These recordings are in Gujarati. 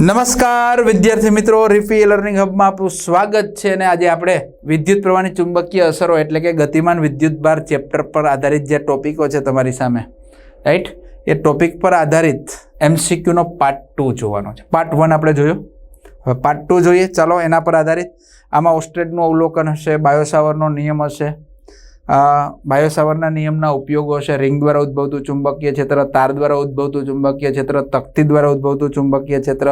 નમસ્કાર, વિદ્યાર્થી મિત્રો. રિફી લર્નિંગ હબમાં આપનું સ્વાગત છે અને આજે આપણે વિદ્યુત પ્રવાહની ચુંબકીય અસરો એટલે કે ગતિમાન વિદ્યુત ભાર ચેપ્ટર પર આધારિત જે ટોપિકો છે તમારી સામે રાઈટ એ ટોપિક પર આધારિત એમસીક્યુનો પાર્ટ ટુ જોવાનો છે. પાર્ટ વન આપણે જોયો. હવે પાર્ટ ટુ જોઈએ. ચાલો એના પર આધારિત. આમાં ઓસ્ટ્રેડનું અવલોકન હશે બાયોસાવરનો નિયમ હશે બાયોસાવરના નિયમના ઉપયોગો હશે રિંગ દ્વારા ઉદ્ભવતું ચુંબકીય ક્ષેત્ર, તાર દ્વારા ઉદ્ભવતું ચુંબકીય ક્ષેત્ર, તકતી દ્વારા ઉદ્ભવતું ચુંબકીય ક્ષેત્ર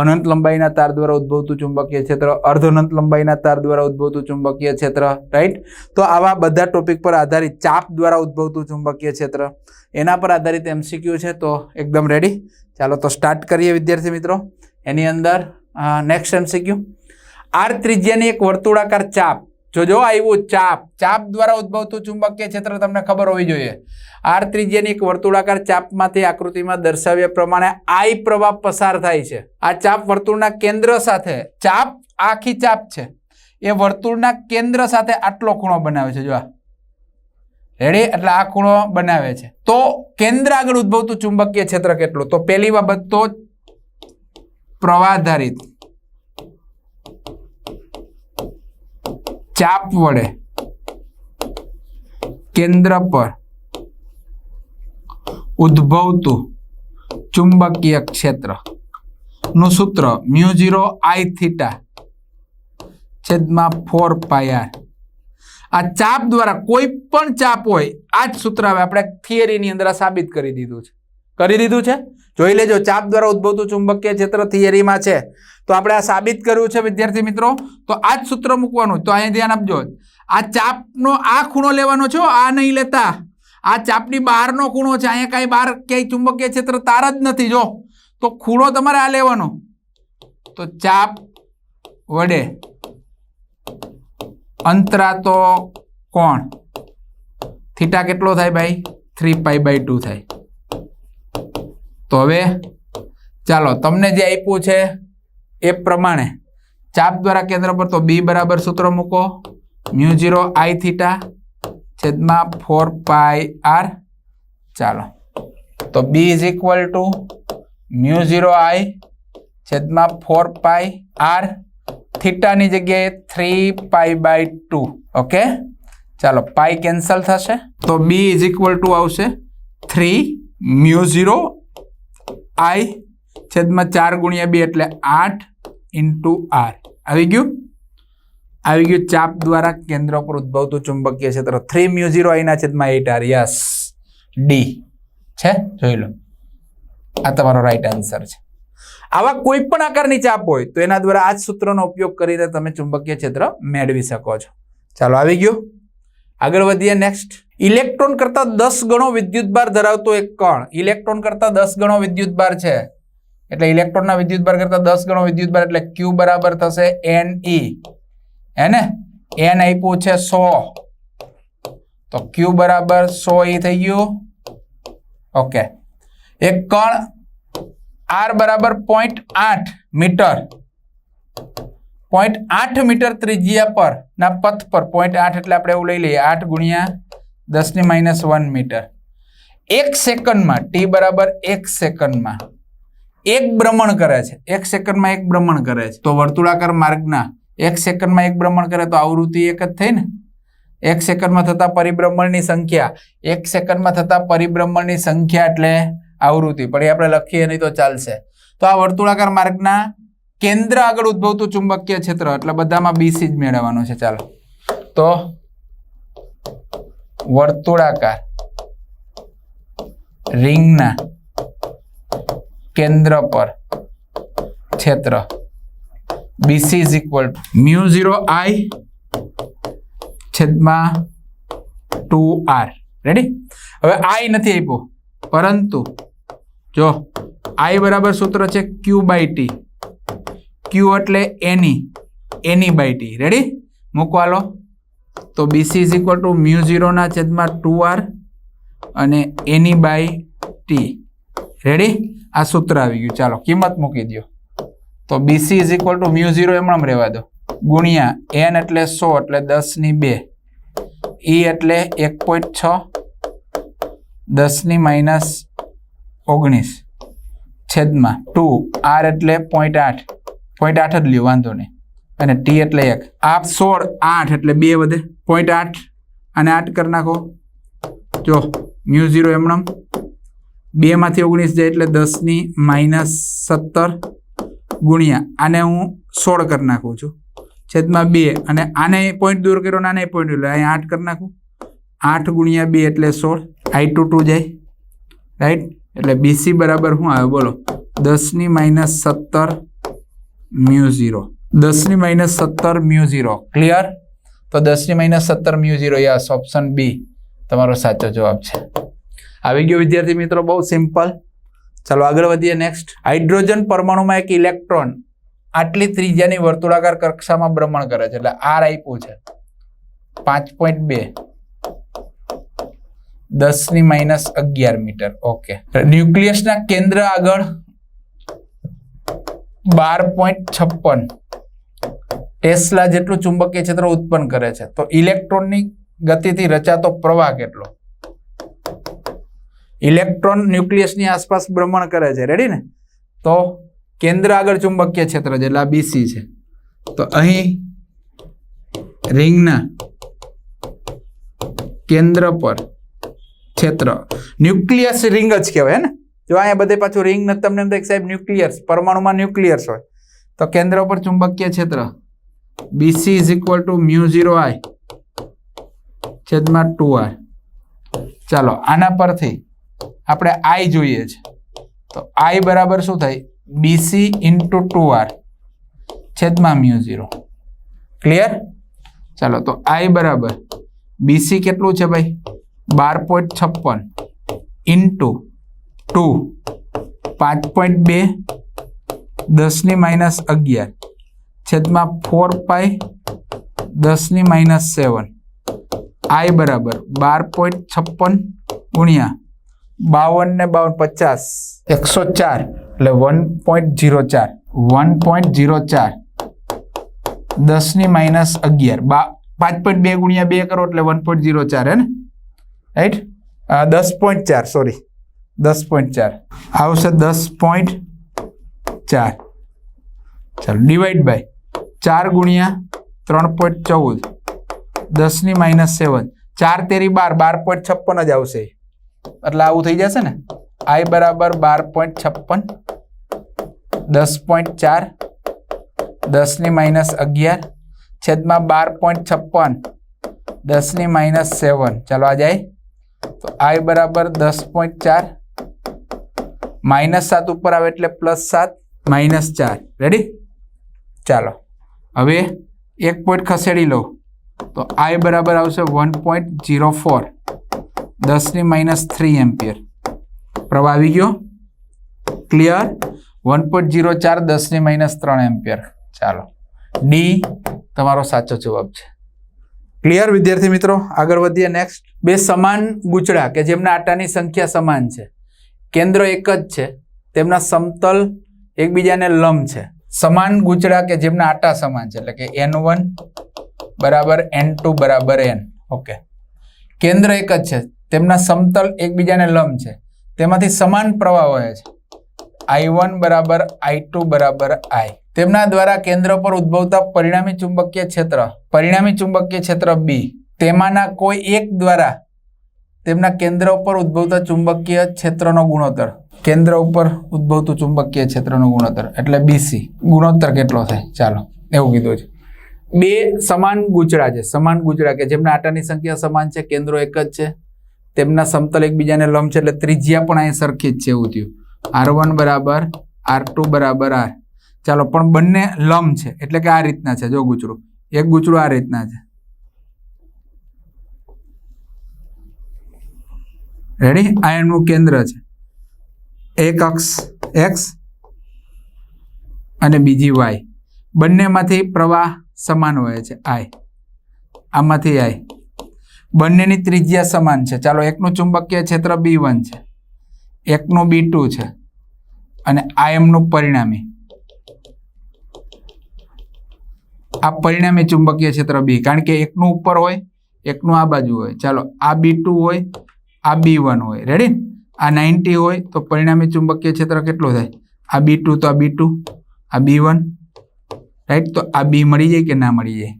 અનંત લંબાઈના તાર દ્વારા ઉદ્ભવતું ચુંબકીય ક્ષેત્ર અર્ધ અનંત લંબાઈના તાર દ્વારા ઉદ્ભવતું ચુંબકીય ક્ષેત્ર રાઈટ તો આવા બધા ટોપિક પર આધારિત ચાપ દ્વારા ઉદ્ભવતું ચુંબકીય ક્ષેત્ર. એના પર આધારિત એમસીક્યુ છે, તો એકદમ રેડી ચાલો તો સ્ટાર્ટ કરીએ વિદ્યાર્થી મિત્રો. એની અંદર નેક્સ્ટ એમસીક્યુ આર ત્રિજ્યાની એક વર્તુળાકાર ચાપ. જોજો આવ્યું ચાપ. ચાપ દ્વારા ઉદ્ભવતું ચુંબકીય ક્ષેત્ર તમને ખબર હોવી જોઈએ. આર ત્રિજ્યાની એક વર્તુળાકાર ચાપમાંથી આકૃતિમાં દર્શાવ્યા પ્રમાણે આઈ પ્રવાહ પસાર થાય છે. આ ચાપ વર્તુળના કેન્દ્ર સાથે, ચાપ આખી ચાપ છે. એ વર્તુળના કેન્દ્ર સાથે આટલો ખૂણો બનાવે છે, જો આ. રેડી એટલે આ ખૂણો બનાવે છે. તો કેન્દ્ર આગળ ઉદ્ભવતું ચુંબકીય ક્ષેત્ર કેટલું? તો પહેલી બાબત તો પ્રવાધારિત ચાપ વડે કેન્દ્ર પર ઉદ્ભવતું ચુંબકીય ક્ષેત્રનું સૂત્ર મ્યુ ઝીરો આઈ થીટા છેદમાં ફોર પાય આ ચાપ દ્વારા કોઈ પણ ચાપ હોય, આ જ સૂત્ર હવે આપણે થિયરીની અંદર સાબિત કરી દીધું છે. કરી દીધું છે? જોઈ લેજો, ચાપ દ્વારા ઉદ્ભવતું ચુંબકીય ક્ષેત્ર થિયરીમાં છે. તો આપણે આ સાબિત કર્યું છે, વિદ્યાર્થી મિત્રો. તો આ જ સૂત્ર મૂકવાનું, તો અહીંયા ધ્યાન આપજો. આ ચાપનો આ ખૂણો લેવાનો છો આ નહીં લેતા. આ ચાપની બહારનો ખૂણો છે, અહીંયા કાંઈ બહાર ક્યાંય ચુંબકીય ક્ષેત્ર તાર જ નથી, જો. તો ખૂણો તમારે આ લેવાનો. તો ચાપ વડે અંતરાતો કોણ? થીટા કેટલો થાય ભાઈ? થ્રી પાઈ બાય ટુ થાય. તો હવે ચાલો, તમને જે આપ્યું છે એ પ્રમાણે ચાપ દ્વારા કેન્દ્ર પર તો બી બરાબર સૂત્ર મૂકો. મ્યુ ઝીરો આઈ થીટા છેદમાં ફોર પાઈ આર. ચાલો. તો B is equal to mu zero I છેદમાં ફોર પાઈ આર થીટાની જગ્યાએ three pi by two. Okay? ચાલો, પાઈ કેન્સલ થશે. તો બી ઇઝ ઇક્વલ ટુ આવશે થ્રી મ્યુ ઝીરો આઈ છેદમાં ચાર ગુણ્યા બે એટલે આઠ ઇન્ટુ આર. આવી ગયું? આવી ગયું. ચાપ દ્વારા કેન્દ્ર પર ઉદ્ભવતું ચુંબકીય ક્ષેત્ર થ્રી મ્યુ ઝીરો આઈના છેદમાં એટ આર. યસ. ડી છે? જોઈ લો. આ તમારો રાઈટ આન્સર છે. આવા કોઈ પણ આકારની ચાપ હોય તો એના દ્વારા આ જ સૂત્રનો ઉપયોગ કરીને તમે ચુંબકીય ક્ષેત્ર મેળવી શકો છો. ચાલો, આવી ગયું. આગળ વધીએ નેક્સ્ટ ઇલેક્ટ્રોન કરતા દસ ગણો વિદ્યુતભાર ધરાવતો એક કણ. ઇલેક્ટ્રોન કરતા દસ ગણો વિદ્યુતભાર છે. એટલે ઇલેક્ટ્રોનના વિદ્યુતભાર કરતા દસ ગણો વિદ્યુતભાર એટલે ક્યુ બરાબર થશે એન ઈ હે ને એન આપ્યું છે સો. તો ક્યુ બરાબર સો ઈ થઈ ગયું. ઓકે. એક કણ આર બરાબર પોઈન્ટ આઠ મીટર. પોઈન્ટ આઠ મીટર ત્રિજ્યા પર, ના, પથ પર. પોઈન્ટ આઠ એટલે આપણે એવું લઈ લઈએ, આઠ ગુણ્યા દસની માઇનસ વન મીટર એક સેકન્ડમાં ટી બરાબર એક સેકન્ડમાં, એક ભ્રમણ કરે છે. એક સેકન્ડમાં એક ભ્રમણ કરે છે. તો વર્તુળાકાર માર્ગના, એક સેકન્ડમાં એક ભ્રમણ કરે તો આવૃત્તિ એક જ થઈ ને? એક સેકન્ડમાં થતા પરિભ્રમણની સંખ્યા, એક સેકન્ડમાં થતા પરિભ્રમણની સંખ્યા એટલે આવૃત્તિ. પણ એ આપણે લખીએ નહીં તો ચાલશે. તો આ વર્તુળાકાર માર્ગના કેન્દ્ર આગળ ઉદ્ભવતું ચુંબકીય ક્ષેત્ર, એટલે બધામાં બીસી જ મેળવવાનું છે, ચાલો. તો વર્તુળાકાર રિંગના કેન્દ્ર પર ક્ષેત્ર BC is equal mu zero I છેદમાં ટુ આર રેડી હવે આઈ નથી આપ્યો, પરંતુ જો આઈ બરાબર સૂત્ર છે ક્યુ બાય ટી ક્યુ એટલે એની એની બાય ટી રેડી મૂકવા લો તો BC is equal to mu ઝીરોના છેદમાં ટુ આર અને એની બાય ટી રેડી આ સૂત્ર આવી ગયું. ચાલો, કિંમત મૂકી દો તો BC is equal to mu zero એમણામ રહેવા દો. ગુણ્યા એન એટલે સો એટલે દસની બે. ઈ એટલે એક પોઈન્ટ છ દસની માઇનસ ઓગણીસ. છેદમાં ટુ આર એટલે પોઈન્ટ આઠ. પોઈન્ટ આઠ જ લ્યો, વાંધો નહીં. અને ટી એટલે એક. આ સોળ, આઠ એટલે બે વધે. પોઈન્ટ આઠ અને આઠ કરી નાખો. જો, મ્યુ ઝીરો એમણમ. બેમાંથી ઓગણીસ જાય એટલે દસની માઇનસ સત્તર ગુણ્યા. આને હું સોળ કરી નાખું છું. છેદમાં બે. અને આને પોઈન્ટ દૂર કર્યો ને આને પોઈન્ટ દૂર અહીં આઠ કરી નાખું. આઠ ગુણ્યા બે એટલે સોળ. આઈ ટુ ટુ જાય. રાઈટ એટલે બીસી બરાબર શું આવે? બોલો. દસની માઇનસ સત્તર મ્યુ ઝીરો. દસની માઇનસ સત્તર મ્યુ ઝીરો. ક્લિયર તો દસની માઇનસ સત્તર mu zero yes option B તમારો સાચો જવાબ છે. આવી ગયો વિદ્યાર્થી મિત્રો, બહુ સિમ્પલ ચાલો આગળ વધીએ નેક્સ્ટ હાઇડ્રોજન પરમાણુમાં એક ઇલેક્ટ્રોન આટલી ત્રિજ્યાની વર્તુળાકાર કક્ષામાં ભ્રમણ કરે છે. એટલે આર આપ્યું છે. પાંચ પોઈન્ટ બે. દસની માઇનસ અગિયાર મીટર ઓકે ન્યુક્લિયસના કેન્દ્ર આગળ બાર પોઈન્ટ છપ્પન. ટેસ્લા જેટલું ચુંબકીય ક્ષેત્ર ઉત્પન્ન કરે છે. તો ઇલેક્ટ્રોનની ગતિથી રચાતો પ્રવાહ કેટલો? ઇલેક્ટ્રોન ન્યુક્લિયસની આસપાસ ભ્રમણ કરે છે. રેડી ને? તો કેન્દ્ર આગળ ચુંબકીય ક્ષેત્ર છે, એટલે આ બીસી છે. તો અહીં રિંગના કેન્દ્ર પર ક્ષેત્ર. ન્યુક્લિયસ રિંગ જ કહેવાય ને? જો અહીંયા બધે પાછું રિંગ નથી તમને એમ થાય સાહેબ ન્યુક્લિયર્સ પરમાણુમાં ન્યુક્લિયર્સ હોય, તો કેન્દ્ર પર ચુંબકીય ક્ષેત્ર. BC is equal to mu zero I છેદમાં ટુ આઈ ચાલો, આના પરથી આપણે આઈ જોઈએ છે. તો આઈ બરાબર શું થાય? બીસી ઇન્ટુ ટુ આર છેદમાં મ્યુ ઝીરો ક્લિયર ચાલો, તો આઈ બરાબર. બીસી કેટલું છે ભાઈ? બાર પોઈન્ટ છપ્પન ઇન્ટુ ટુ, પાંચ પોઈન્ટ બે, દસની માઇનસ અગિયાર. છેદમાં ફોર પાઈ દસની માઇનસ સેવન આઈ બરાબર બાર પોઈન્ટ છપ્પન ગુણ્યા બાવન ને બાવન પચાસ. એકસો ચાર, એટલે વન પોઈન્ટ જીરો ચાર. વન પોઈન્ટ જીરો ચાર. દસની માઇનસ અગિયાર. બા, પાંચ પોઈન્ટ બે ગુણ્યા બે કરો એટલે વન પોઈન્ટ જીરો ચાર, હે ને? રાઈટ દસ પોઈન્ટ ચાર સોરી દસ પોઈન્ટ ચાર. આવશે દસ પોઈન્ટ ચાર. ચાલો ડિવાઈડ બાય ચાર ગુણ્યા ત્રણ પોઈન્ટ ચૌદ. દસની માઇનસ સેવન ચાર તેરી બાર બાર પોઈન્ટ છપ્પન જ આવશે. એટલે આવું થઈ જશે ને? આઈ બરાબર બાર પોઈન્ટ છપ્પન. દસ પોઈન્ટ ચાર. દસની માઇનસ અગિયાર. છેદમાં બાર પોઈન્ટ છપ્પન. દસની માઇનસ સેવન ચાલો, આ જાય. તો આઈ બરાબર દસ પોઈન્ટ ચાર. માઇનસ સાત ઉપર આવે એટલે પ્લસ સાત માઇનસ ચાર. રેડી ચાલો. હવે એક પોઈન્ટ ખસેડી લો. તો આઈ બરાબર આવશે વન પોઈન્ટ જીરો ફોર દસની માઇનસ થ્રી એમ્પિયર. પ્રવાહ આવી ગયો? ક્લિયર વન પોઈન્ટ જીરો ચાર દસની માઇનસ ત્રણ એમ્પિયર. ચાલો. ડી તમારો સાચો જવાબ છે. ક્લિયર વિદ્યાર્થી મિત્રો? આગળ વધીએ નેક્સ્ટ બે સમાન ગુચડા કે જેમના આટાની સંખ્યા સમાન છે. કેન્દ્ર એક જ છે. તેમના સમતલ એકબીજાને લંબ છે. સમાન ગૂંચળા કે જેમના આટા સમાન છે. એટલે કે એન વન બરાબર એન ટુ બરાબર એન ઓકે કેન્દ્ર એક જ છે. તેમના સમતલ એકબીજાને લંબ છે. તેમાંથી સમાન પ્રવાહ વહે છે. આઈ વન બરાબર આઈ ટુ બરાબર આઈ તેમના દ્વારા કેન્દ્ર પર ઉદ્ભવતા પરિણામી ચુંબકીય ક્ષેત્ર, પરિણામી ચુંબકીય ક્ષેત્ર બી તેમાંના કોઈ એક દ્વારા તેમના કેન્દ્ર ઉપર ઉદ્ભવતા ચુંબકીય ક્ષેત્રનો ગુણોત્તર. કેન્દ્ર ઉપર ઉદ્ભવતું ચુંબકીય ક્ષેત્રનો ગુણોત્તર. એટલે બીસી ગુણોત્તર કેટલો થાય? ચાલો, એવું કીધું છે. બે સમાન ગૂંચળા છે. સમાન ગૂંચળા કે જેમના આટાની સંખ્યા સમાન છે, કેન્દ્રો એક જ છે. તેમના સમતલ એકબીજાને લંબ છે, એટલે ત્રિજ્યા પણ અહીં સરખી જ છે એવું થયું. આર વન બરાબર આર ટુ બરાબર આર ચાલો, પણ બંને લંબ છે, એટલે કે આ રીતના છે, જો ગૂંચળું. એક ગૂંચળું આ રીતના છે. રેડી આ એમનું કેન્દ્ર છે. એક અક્ષ એક્સ અને બીજી વાય બંનેમાંથી પ્રવાહ સમાન હોય છે આય આમાંથી આઈ બંનેની ત્રિજ્યા સમાન છે. ચાલો એકનું ચુંબકીય ક્ષેત્ર બી વન છે. એકનું બી છે. અને આ એમનું પરિણામી. આ પરિણામી ચુંબકીય ક્ષેત્ર બી કારણ કે એકનું ઉપર હોય, એકનું આ બાજુ હોય. ચાલો, આ બી હોય આ બી વન હોય. રેડી આ નાઇન્ટી હોય તો પરિણામી ચુંબકીય ક્ષેત્ર કેટલું થાય? આ બી ટુ તો આ બી ટુ, આ બી વન રાઈટ તો આ બી મળી જાય કે ના મળી જાય?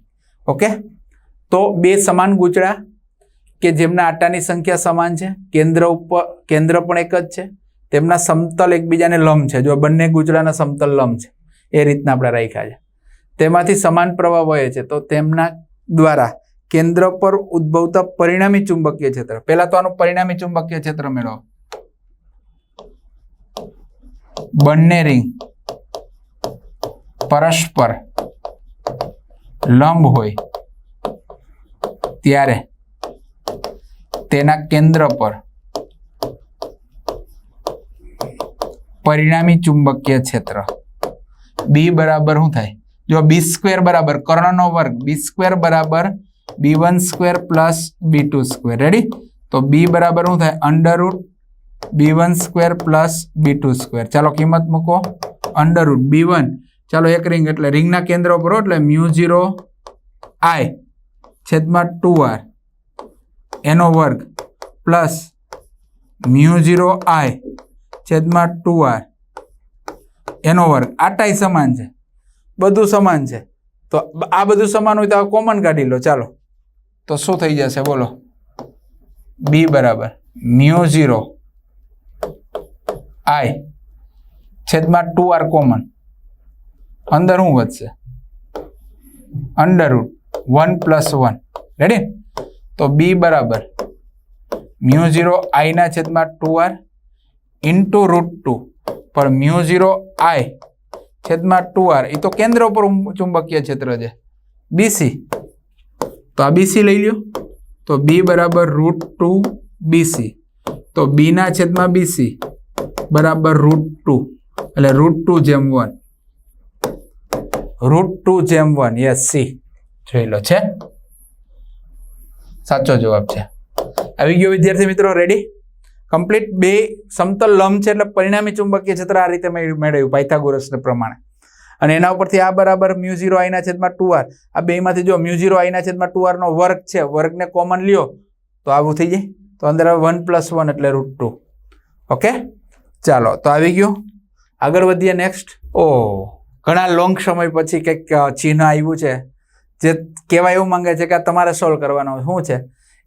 ઓકે તો બે સમાન ગૂંચળા કે જેમના આટાની સંખ્યા સમાન છે? કેન્દ્ર ઉપર કેન્દ્ર પણ એક જ છે. તેમના સમતલ એકબીજાને લંબ છે. જો બંને ગૂંચળાના સમતલ લંબ છે, એ રીતના આપણે રાખ્યા છે. તેમાંથી સમાન પ્રવાહ વહે છે. તો તેમના દ્વારા કેન્દ્ર પર ઉદ્ભવતા પરિણામી ચુંબકીય ક્ષેત્ર. પહેલા તો આનું પરિણામી ચુંબકીય ક્ષેત્ર મેળવો. બંને રિંગ પરસ્પર લંબ હોય ત્યારે તેના કેન્દ્ર પર પરિણામી ચુંબકીય ક્ષેત્ર. બી બરાબર શું થાય? જો બી સ્ક્વેર બરાબર કર્ણનો વર્ગ, બી સ્ક્વેર બરાબર B one square plus B two square. Ready તો બી બરાબર શું થાય? Under root B one square plus B two square. ચાલો કિંમત મૂકો. Under root B one. ચાલો એક રિંગ એટલે રિંગના કેન્દ્ર ઉપર એટલે મ્યુ ઝીરો આઈ છેદમાં ટુ આર. એનો વર્ગ પ્લસ મ્યુ ઝીરો આઈ છેદમાં ટુ આર. એનો વર્ગ આટાઈ સમાન છે. બધું સમાન છે. તો આ બધું સમાન હોય તો કોમન કાઢી લો. ચાલો. તો શું થઈ જશે? બોલો. બી બરાબર. Mu zero. આઈ છેદમાં ટુ આર કોમન અંદર શું વધશે? Under root one plus one ready તો બી બરાબર. મ્યુ ઝીરો આઈના છેદમાં two R into root two પણ મ્યુ ઝીરો આઈ છેદમાં ટુ આર એ તો કેન્દ્ર ઉપર ચુંબકીય ક્ષેત્ર છે. બીસી તો આ બીસી લઈ લ્યો. તો બી બરાબર રૂટ ટુ બીસી તો બીના છેદમાં બીસી બરાબર રૂટ ટુ એટલે રૂટ ટુ જેમ વન રૂટ ટુ જેમ વન યસ સી જોઈ લો છે. સાચો જવાબ છે. આવી ગયો વિદ્યાર્થી મિત્રો રેડી કમ્પ્લીટ બે સમતલ લંબ છે એટલે પરિણામી ચુંબકીય ક્ષેત્ર આ રીતે મેળ- મેળવ્યું, પાયથાગોરસને પ્રમાણે. અને એના ઉપરથી આ બરાબર મ્યુ ઝીરો આઈના છેદમાં ટુ આર. આ બેમાંથી જો મ્યુ ઝીરો આઈના છેદમાં ટુ આરનો વર્ગ છે, વર્ગને કોમન લ્યો, તો આવું થઈ જાય. તો અંદર વન પ્લસ વન એટલે રૂટ ટુ. ઓકે? ચાલો, તો આવી ગયું. આગળ વધીએ નેક્સ્ટ. ઓ, ઘણા લોંગ સમય પછી કંઈક ચિહ્ન આવ્યું છે, જે કહેવાય એવું માંગે છે કે તમારે સોલ્વ કરવાનો શું છે?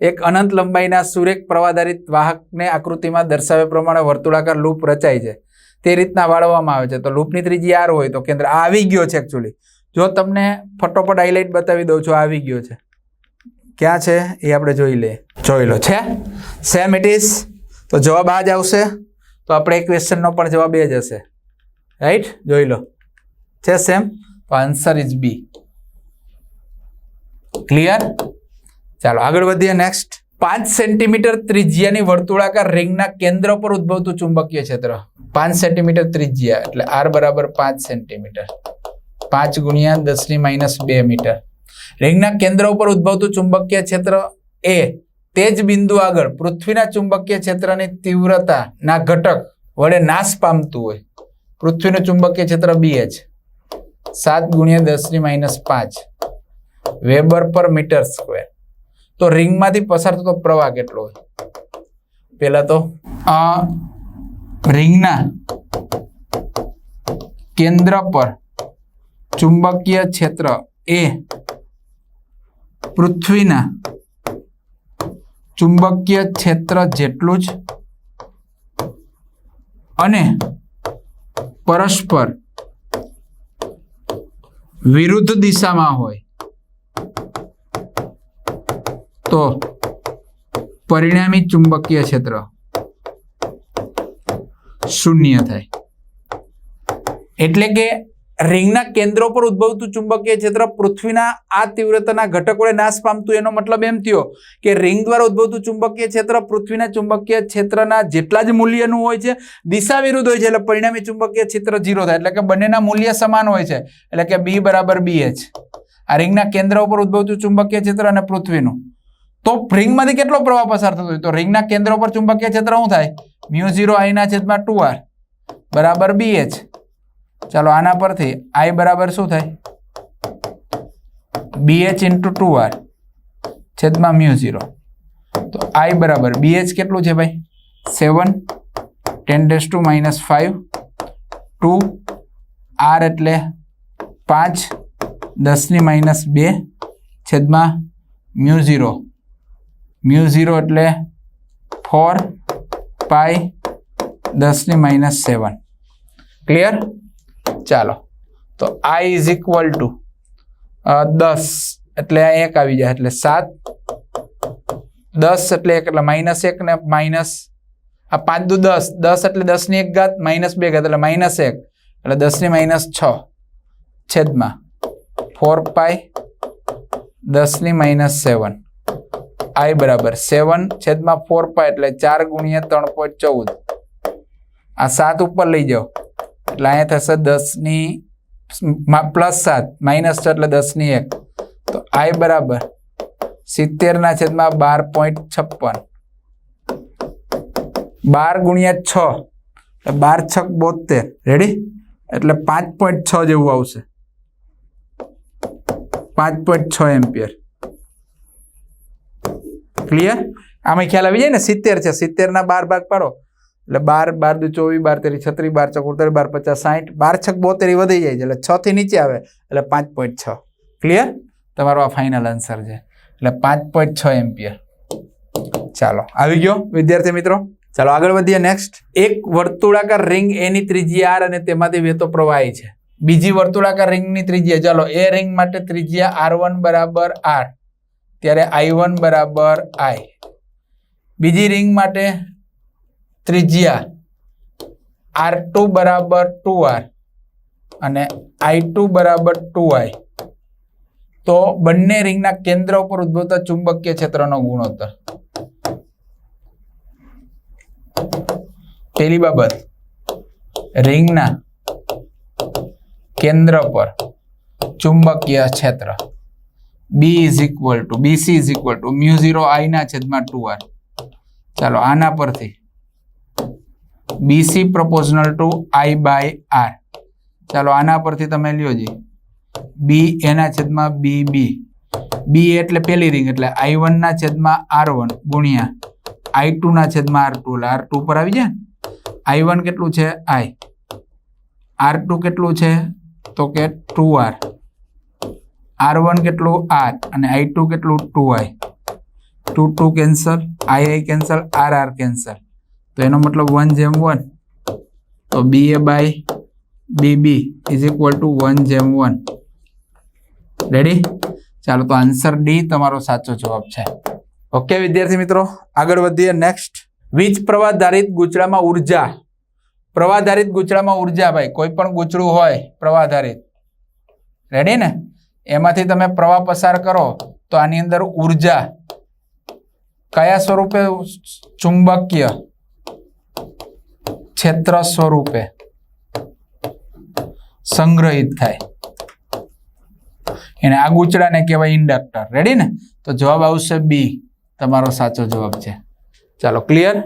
એક અનંત લંબાઈના સુરેખ પ્રવાધારિત વાહકને આકૃતિમાં દર્શાવ્યા પ્રમાણે વર્તુળાકાર લૂપ રચાય છે. તે રીતના વાળવામાં આવે છે. તો લૂપની ત્રીજી આર હોય તો કેન્દ્ર આવી ગયો છે એકચ્યુઅલી જો તમને ફટોફટ હાઇલાઇટ બતાવી દઉં છું, આવી ગયો છે. ક્યાં છે? એ આપણે જોઈ લઈએ. જોઈ લો, છે? સેમ ઇટ ઇઝ તો જવાબ આ જ આવશે. તો આપણે એક ક્વેશ્ચનનો પણ જવાબ એ જ હશે. રાઈટ જોઈ લો. છે સેમ તો આન્સર ઇઝ બી ક્લિયર ચાલો, આગળ વધીએ. નેક્સ્ટ પાંચ સેન્ટીમીટર ત્રિજ્યાની વર્તુળાકાર રિંગના કેન્દ્ર પર ઉદ્ભવતું ચુંબકીય ક્ષેત્ર. પાંચ સેન્ટીમીટર ત્રિજ્યા, એટલે આર બરાબર પાંચ સેન્ટીમીટર. પાંચ ગુણ્યા દસની માઇનસ બે મીટર. રિંગના કેન્દ્ર ઉપર ઉદ્ભવતું ચુંબકીય ક્ષેત્ર એ તે જ બિંદુ આગળ પૃથ્વીના ચુંબકીય ક્ષેત્રની તીવ્રતાના ઘટક વડે નાશ પામતું હોય. પૃથ્વીનું ચુંબકીય ક્ષેત્ર બી એચ સાત ગુણ્યા દસની માઇનસ પાંચ. વેબર પર મીટર સ્ક્વેર. તો રિંગમાંથી પસાર થતો પ્રવાહ કેટલો હોય? પહેલાં તો રિંગના કેન્દ્ર પર ચુંબકીય ક્ષેત્ર એ પૃથ્વીના ચુંબકીય ક્ષેત્ર જેટલું જ અને પરસ્પર વિરુદ્ધ દિશામાં હોય, તો પરિણામી ચુંબકીય ક્ષેત્ર શૂન્ય થાય. એટલે કે રિંગના કેન્દ્રો પર ઉદ્ભવતું ચુંબકીય ક્ષેત્ર પૃથ્વીના આ તીવ્રતાના ઘટક વડે નાશ પામતું, એનો મતલબ એમ થયો કે રિંગ દ્વારા ઉદ્ભવતું ચુંબકીય ક્ષેત્ર પૃથ્વીના ચુંબકીય ક્ષેત્રના જેટલા જ મૂલ્યનું હોય છે દિશા વિરુદ્ધ હોય છે, એટલે પરિણામી ચુંબકીય ક્ષેત્ર ઝીરો થાય. એટલે કે બંનેના મૂલ્ય સમાન હોય છે. એટલે કે બી બરાબર બી એચ આ રિંગના કેન્દ્ર ઉપર ઉદ્ભવતું ચુંબકીય ક્ષેત્ર અને પૃથ્વીનું. તો રિંગમાંથી કેટલો પ્રવાહ પસાર થતો હોય? તો રિંગના કેન્દ્ર ઉપર ચુંબકીય ક્ષેત્ર શું થાય? મ્યુ ઝીરો આઈના છેદમાં ટુ આર બરાબર બી એચ. ચાલો આના પરથી આઈ બરાબર શું થાય? B H into two R છેદમાં મ્યુ ઝીરો. તો આઈ બરાબર બી એચ કેટલું છે ભાઈ? Seven ten days two minus five two R એટલે પાંચ દસની માઇનસ બે છેદમાં મ્યુ ઝીરો. મ્યુ ઝીરો એટલે ફોર પાઈ દસની માઇનસ સેવન ક્લિયર ચાલો તો આઈ ઇઝ ઇક્વલ ટુ દસ એટલે આ એક આવી જાય એટલે સાત દસ એટલે એક એટલે માઇનસ એક ને માઇનસ આ પાંચ દુ દસ દસ એટલે દસની એક ઘાત માઇનસ બે ઘાત એટલે માઇનસ એક એટલે દસની માઇનસ છ છેદમાં ફોર પાઈ દસની માઇનસ સેવન આઈ બરાબર સેવન છેદમાં ફોર પાય એટલે ચાર ગુણ્યા ત્રણ પોઈન્ટ ચૌદ. આ સાત ઉપર લઈ જાઓ. એટલે અહીંયા થશે દસની પ્લસ સાત, માઇનસ છ એટલે દસની એક. તો આઈ બરાબર સિત્તેરના છેદમાં બાર પોઈન્ટ છપ્પન. બાર ગુણ્યા છ બાર છક બોતેર રેડી એટલે પાંચ પોઈન્ટ છ જેવું આવશે. પાંચ પોઈન્ટ છ એમ્પિયર. ક્લિયર આમાં ખ્યાલ આવી જાય ને? સિત્તેર છે. સિત્તેરના બાર ભાગ પાડો. એટલે બાર બાર દુ ચોવીસ, બાર તેરી છત્રીસ, બાર ચક બાર પચાસ સાઠ બાર છક બોતેરી વધી જાય છે. એટલે છ થી નીચે આવે. એટલે પાંચ પોઈન્ટ છ. ક્લિયર તમારો આ ફાઇનલ આન્સર છે. એટલે પાંચ પોઈન્ટ છ એમ્પિયર. ચાલો. આવી ગયો, વિદ્યાર્થી મિત્રો. ચાલો, આગળ વધીએ નેક્સ્ટ એક વર્તુળાકાર રિંગ એની ત્રિજ્યા આર અને તેમાંથી વેતો પ્રવાહી છે. બીજી વર્તુળાકાર રિંગની ત્રિજ્યા. ચાલો એ રિંગ માટે ત્રિજ્યા આર વન બરાબર આર ત્યારે આઈ વન બરાબર આઈ. બીજી રિંગ માટે ત્રિજ્યા. આર ટુ બરાબર ટુ આર અને આઈ ટુ બરાબર ટુ આઈ. તો બંને રિંગના કેન્દ્ર ઉપર ઉદ્ભવતા ચુંબકીય ક્ષેત્રનો ગુણોત્તર. પહેલી બાબત, રિંગના કેન્દ્ર પર ચુંબકીય ક્ષેત્ર. B is equal to BC is equal to mu zero આઈના છેદમાં ટુ આર ચાલો, આના પરથી. BC proportional to I by R ચાલો, આના પરથી તમે લ્યો જી. બી એના છેદમાં બી બી બી એટલે પહેલી રિંગ એટલે આઈ વન ના છેદમાં આર વન ગુણ્યા આઈ ટુ ના છેદમાં આર ટુ એટલે આર ટુ પર આવી જાય આઈ વન કેટલું છે? આઈ આર ટુ કેટલું છે? તો કે ટુ આર આર વન કેટલું આર અને આઈ ટુ કેટલું two I two two cancel I I cancel R R cancel તો એનો મતલબ વન જેમ વન તો B A by B B is equal to one જેમ વન રેડી ચાલો, તો આન્સર ડી તમારો સાચો જવાબ છે. ઓકે વિદ્યાર્થી મિત્રો, આગળ વધીએ નેક્સ્ટ વીજ પ્રવાહ ધારિત ગૂંચળામાં ઊર્જા. પ્રવાહ ધારિત ગૂંચળામાં ઊર્જા, ભાઈ, કોઈ પણ ગુચડું હોય પ્રવાહ ધારિત રેડી ને? એમાંથી તમે પ્રવાહ પસાર કરો, તો આની અંદર ઊર્જા. કયા સ્વરૂપે? ચુંબકીય ક્ષેત્ર સ્વરૂપે સંગ્રહિત થાય. એને આ ગુચડાને કહેવાય ઇન્ડક્ટર. રેડી ને? તો જવાબ આવશે બી તમારો સાચો જવાબ છે. ચાલો ક્લિયર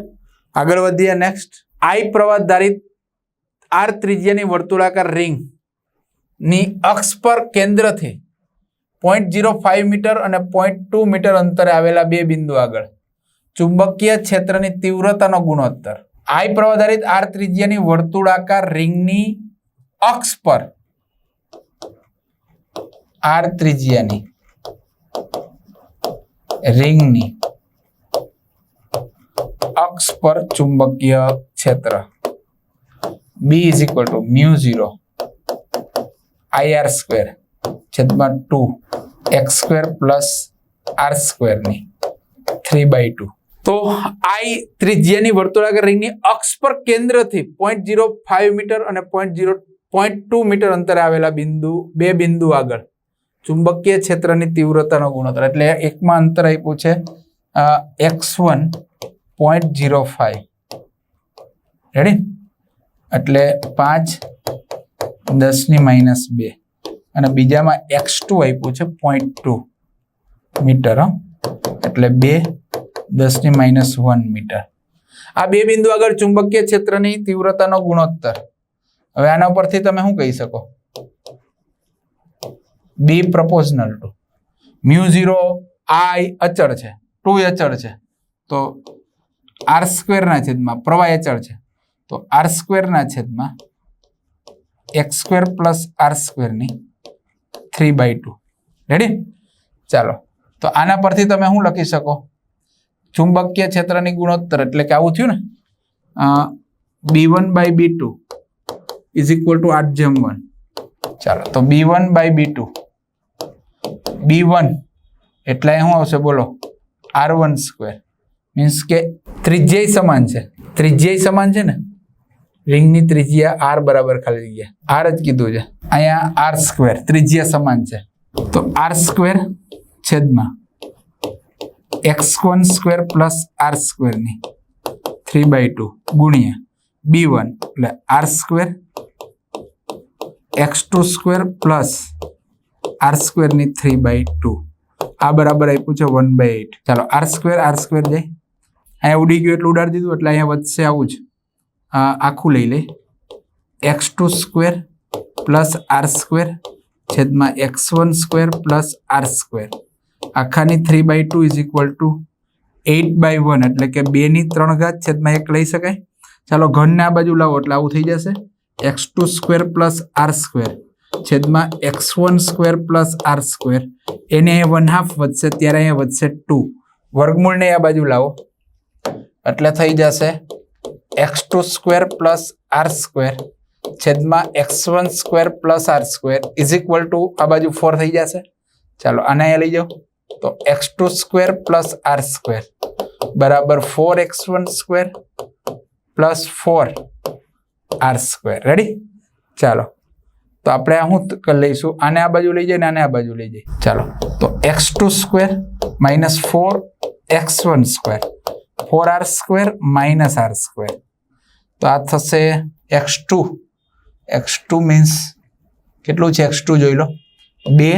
આગળ વધીએ નેક્સ્ટ આઈ પ્રવાહ ધારિત આર ત્રિજ્યાની વર્તુળાકાર રિંગની અક્ષ પર કેન્દ્રથી પોઈન્ટ જીરો ફાઈવ મીટર અને પોઈન્ટ ટુ મીટર અંતરે આવેલા બે બિંદુ આગળ. ચુંબકીય ક્ષેત્રની તીવ્રતાનો ગુણોત્તર. આઈ પ્રવાધારિત આર ત્રિજ્યાની વર્તુળાકાર રિંગની અક્ષ પર. આર ત્રિજ્યાની. રિંગની અક્ષ પર ચુંબકીય ક્ષેત્ર. B is equal to mu zero I R square છેદમાં two. X square plus R સ્ક્વેરની three by two. તો આઈ ત્રિજ્યાની વર્તુળાકાર રિંગની અક્ષ પર કેન્દ્રથી પોઈન્ટ જીરો ફાઈવ મીટર અને point zero point two metre અંતરે આવેલા બિંદુ, બે બિંદુ આગળ. ચુંબકીય ક્ષેત્રની તીવ્રતાનો ગુણોત્તર. એટલે એકમાં અંતર આપ્યું છે X one point zero five ready એટલે પાંચ દસની માઇનસ બે. અને બીજામાં એક્સ ટુ આપ્યું છે પોઈન્ટ ટુ મીટર. એટલે બે દસની માઇનસ વન મીટર. આ બે બિંદુ આગળ ચુંબકીય ક્ષેત્રની તીવ્રતાનો ગુણોત્તર. હવે આના પરથી તમે શું કહી શકો? B proportional two mu zero I અચળ છે, ટુ અચળ છે. તો આર સ્ક્વેરના છેદમાં પ્રવાહ અચળ છે. તો આર સ્ક્વેરના છેદમાં એક્સ સ્ક્વેર પ્લસ આર સ્ક્વેરની થ્રી બાય ટુ રેડી ચાલો. તો આના પરથી તમે શું લખી શકો? ચુંબકીય ક્ષેત્રની ગુણોત્તર એટલે કે આવું થયું ને? B one by B two is equal to આઠ જેમ વન ચાલો, તો B one by B two B one એટલે શું આવશે? બોલો. આર વન સ્ક્વેર મીન્સ કે ત્રિજ્યાય સમાન છે. ત્રિજ્યાય સમાન છે ને? રિંગની ત્રિજ્યા આર બરાબર ખાલી જગ્યા. આર જ કીધું છે. અહીંયા આર સ્ક્વેર ત્રિજ્યા સમાન છે. તો આર સ્ક્વેર છેદમાં X one square plus R સ્ક્વેરની three by two ગુણ્યા બી વન એટલે R square X two square plus R સ્ક્વેરની three by two આ બરાબર આપ્યું છે વન બાય એટ ચાલો આર સ્ક્વેર આર સ્ક્વેર જાય. અહીંયા ઉડી ગયું એટલે ઉડાડી દીધું એટલે અહીંયા વધશે આવું જ. આખું લઈ લે. X two square plus R square છેદમાં X one square plus R square. આખાની three by two is equal to eight by one એટલે કે બેની ત્રણ ઘાત છેદમાં એક લઈ શકાય. ચાલો ઘનને આ બાજુ લાવો એટલે આવું થઈ જશે. X two square plus R square છેદમાં X one square plus R square. એને અહીંયા વન હાફ વધશે, ત્યારે અહીંયા વધશે ટુ. વર્ગમૂળને આ બાજુ લાવો. એટલે થઈ જશે X two square plus R square છેદમાં X one square plus R square is equal to આ બાજુ ફોર થઈ જશે. ચાલો આને લઈ જાઓ. તો X two square plus R square બરાબર four X one square plus four R square. Ready ચાલો. તો આપણે શું લઈશું? આને આ બાજુ લઈ જઈએ ને આને આ બાજુ લઈ જઈએ. ચાલો. તો X two square minus four X one square four R square minus R square. તો આ થશે X two. X two means કેટલું છે એક્સ ટુ જોઈ લો. બે,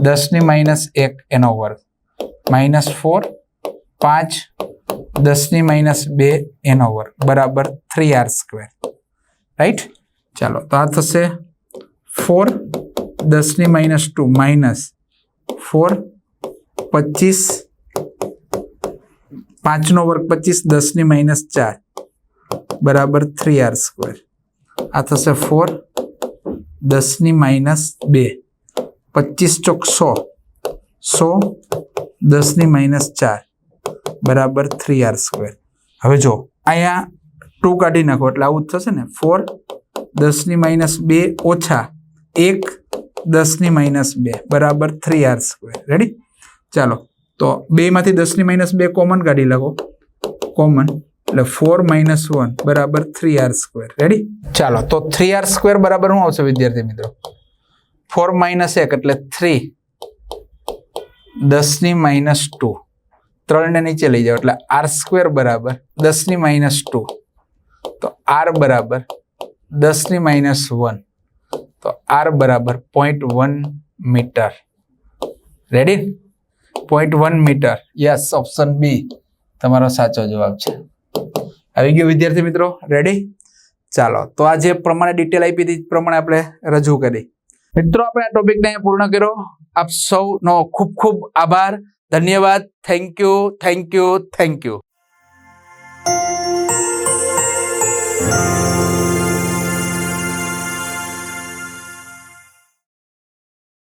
દસની માઇનસ એક એનો વર્ગ. માઇનસ ફોર, પાંચ, દસની માઇનસ બે એનો વર્ગ. બરાબર થ્રી આર સ્ક્વેર રાઈટ ચાલો, તો આ થશે ફોર, દસની માઇનસ ટુ માઇનસ ફોર, પચીસ, પાંચનો વર્ગ પચીસ, દસની માઇનસ ચાર. બરાબર થ્રી આર સ્ક્વેર આ થશે ફોર દસની માઇનસ બે. પચીસ ચોક સો. સો દસની માઇનસ ચાર. બરાબર થ્રી આર સ્ક્વેર હવે જો, અહીંયા ટુ કાઢી નાખો, એટલે આવું જ થશે ને? ફોર દસની માઇનસ બે ઓછા એક દસની માઇનસ બે. બરાબર થ્રી આર સ્ક્વેર રેડી ચાલો, તો બેમાંથી દસની માઇનસ બે કોમન કાઢી લખો કોમન એટલે ફોર માઇનસ વન બરાબર થ્રી આર સ્ક્વેર રેડી ચાલો, તો થ્રી આર સ્ક્વેર બરાબર શું આવશે વિદ્યાર્થી મિત્રો? ફોર માઇનસ એક એટલે થ્રી દસની માઇનસ ટુ ત્રણને નીચે લઈ જાઓ એટલે આર સ્ક્વેર બરાબર દસની માઇનસ ટુ તો આર બરાબર દસની માઇનસ વન તો આર બરાબર point one metre ready point one metre yes option B તમારો સાચો જવાબ છે. આવી ગયો વિદ્યાર્થી મિત્રો? રેડી ચાલો, તો આ જે પ્રમાણે ડિટેલ આપી હતી પ્રમાણે આપણે રજૂ કરી. મિત્રો, આપણે આ ટોપિકને પૂર્ણ કર્યો. આપ સૌનો ખૂબ ખૂબ આભાર. ધન્યવાદ. Thank you thank you thank you